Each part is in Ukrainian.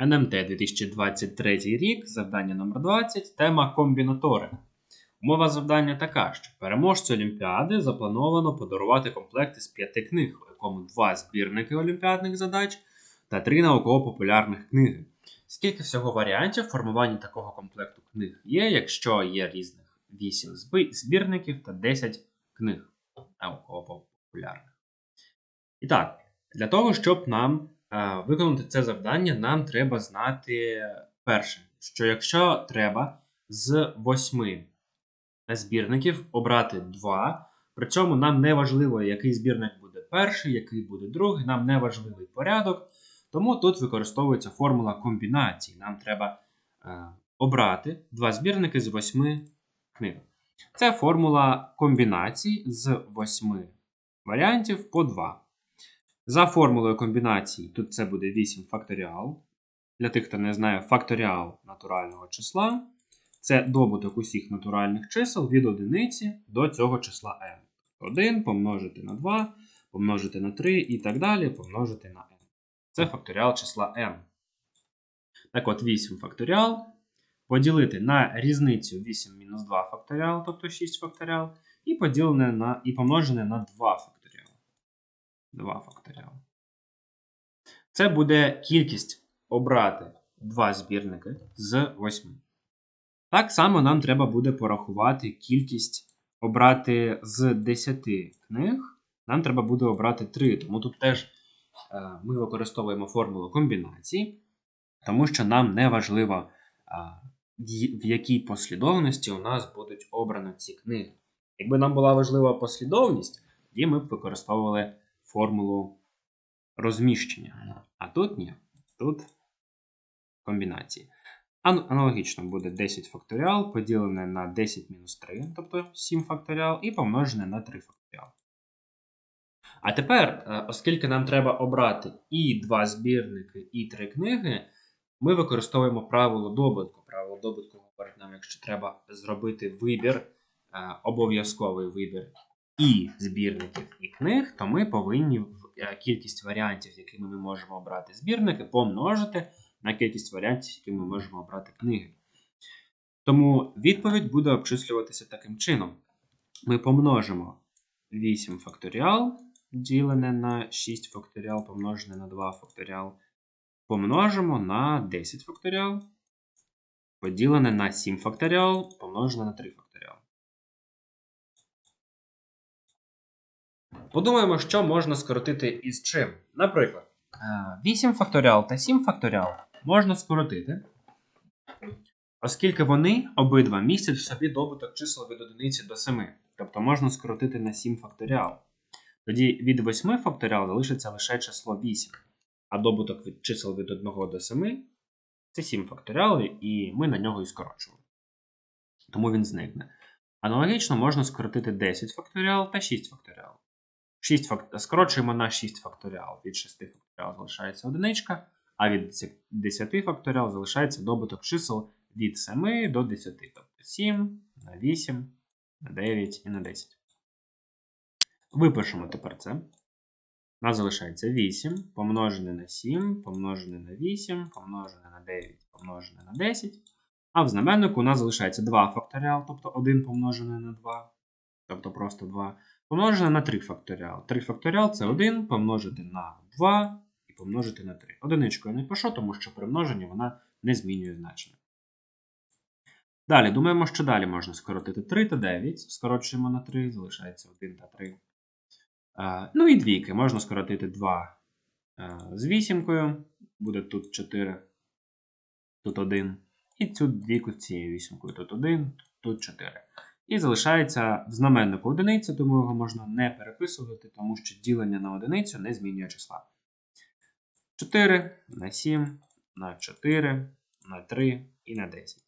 НМТ 2023 рік, завдання номер 20, тема комбінатори. Умова завдання така, що переможцю Олімпіади заплановано подарувати комплект із п'яти книг, у якому два збірники олімпіадних задач та три науково-популярних книги. Скільки всього варіантів формування такого комплекту книг є, якщо є різних 8 збірників та 10 книг науково-популярних. І так, для того, щоб нам виконати це завдання, нам треба знати перше, що якщо треба з восьми збірників обрати два, при цьому нам не важливо, який збірник буде перший, який буде другий, нам не важливий порядок. Тому тут використовується формула комбінації. Нам треба е, обрати два збірники з восьми книг. Це формула комбінацій з восьми варіантів по 2. За формулою комбінації, тут це буде 8 факторіал. Для тих, хто не знає, факторіал натурального числа це добуток усіх натуральних чисел від одиниці до цього числа n. 1 помножити на 2, помножити на 3 і так далі помножити на n. Це факторіал числа n. Так от, 8 факторіал. Поділити на різницю 8-2 факторіал, тобто 6 факторіал, і поділене на, і помножене на 2 факторіал. 2 факторіал. Це буде кількість обрати два збірники з 8. Так само нам треба буде порахувати кількість обрати з 10 книг. Нам треба буде обрати 3. Тому тут теж е, ми використовуємо формулу комбінації, тому що нам не важливо, в якій послідовності у нас будуть обрані ці книги. Якби нам була важлива послідовність, тоді ми б використовували формулу розміщення. А тут ні. Тут комбінації. Аналогічно буде 10 факторіал поділене на 10 мінус 3, тобто 7 факторіал, і помножене на 3 факторіал. А тепер, е, оскільки нам треба обрати і два збірники, і три книги, ми використовуємо правило добутку. Правило добутку говорить нам, якщо треба зробити вибір, е, обов'язковий вибір і збірників і книг, то ми повинні е, кількість варіантів, якими ми можемо обрати збірники, помножити на кількість варіантів, які ми можемо обрати книги. Тому відповідь буде обчислюватися таким чином. Ми помножимо 8 факторіал, ділене на 6 факторіал, помножене на 2 факторіал, помножимо на 10 факторіал, поділене на 7 факторіал, помножене на 3 факторіал. Подумаємо, що можна скоротити із чим. Наприклад, 8 е, факторіал та 7 факторіал можна скоротити, оскільки вони обидва містять в собі добуток чисел від 1 до 7. Тобто можна скоротити на 7 факторіал. Тоді від 8 факторіал залишиться лише число 8, а добуток від чисел від 1 до 7 це 7 факторіал, і ми на нього і скорочуємо. Тому він зникне. Аналогічно можна скоротити 10 факторіал та 6 факторіал. 6 факт... Скорочуємо на 6 факторіал. Від 6 факторіал залишається одиничка, а від 10 факторіал залишається добуток чисел від 7 до 10. Тобто 7 на 8, на 9 і на 10. Випишемо тепер це. У нас залишається 8 помножене на 7, помножене на 8, помножене на 9, помножене на 10. А в знаменнику у нас залишається 2 факторіал, тобто 1 помножене на 2, тобто просто 2 помножене на 3 факторіал. 3 факторіал це 1 помножити на 2 і помножити на 3. Одиничкою не пишу, тому що при множенні вона не змінює значення. Далі, думаємо, що далі можна скоротити 3 та 9. Скорочуємо на 3, залишається 1 та 3. Ну і двійки. Можна скоротити 2 з вісімкою. Буде тут 4, тут 1. І цю двійку з цією вісімкою. Тут 1, тут 4. І залишається в знаменнику одиниця, тому його можна не переписувати, тому що ділення на одиницю не змінює числа. 4 на 7, на 4, на 3 і на 10.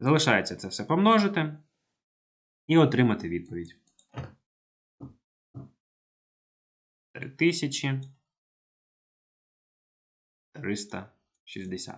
Залишається це все помножити і отримати відповідь. 3360.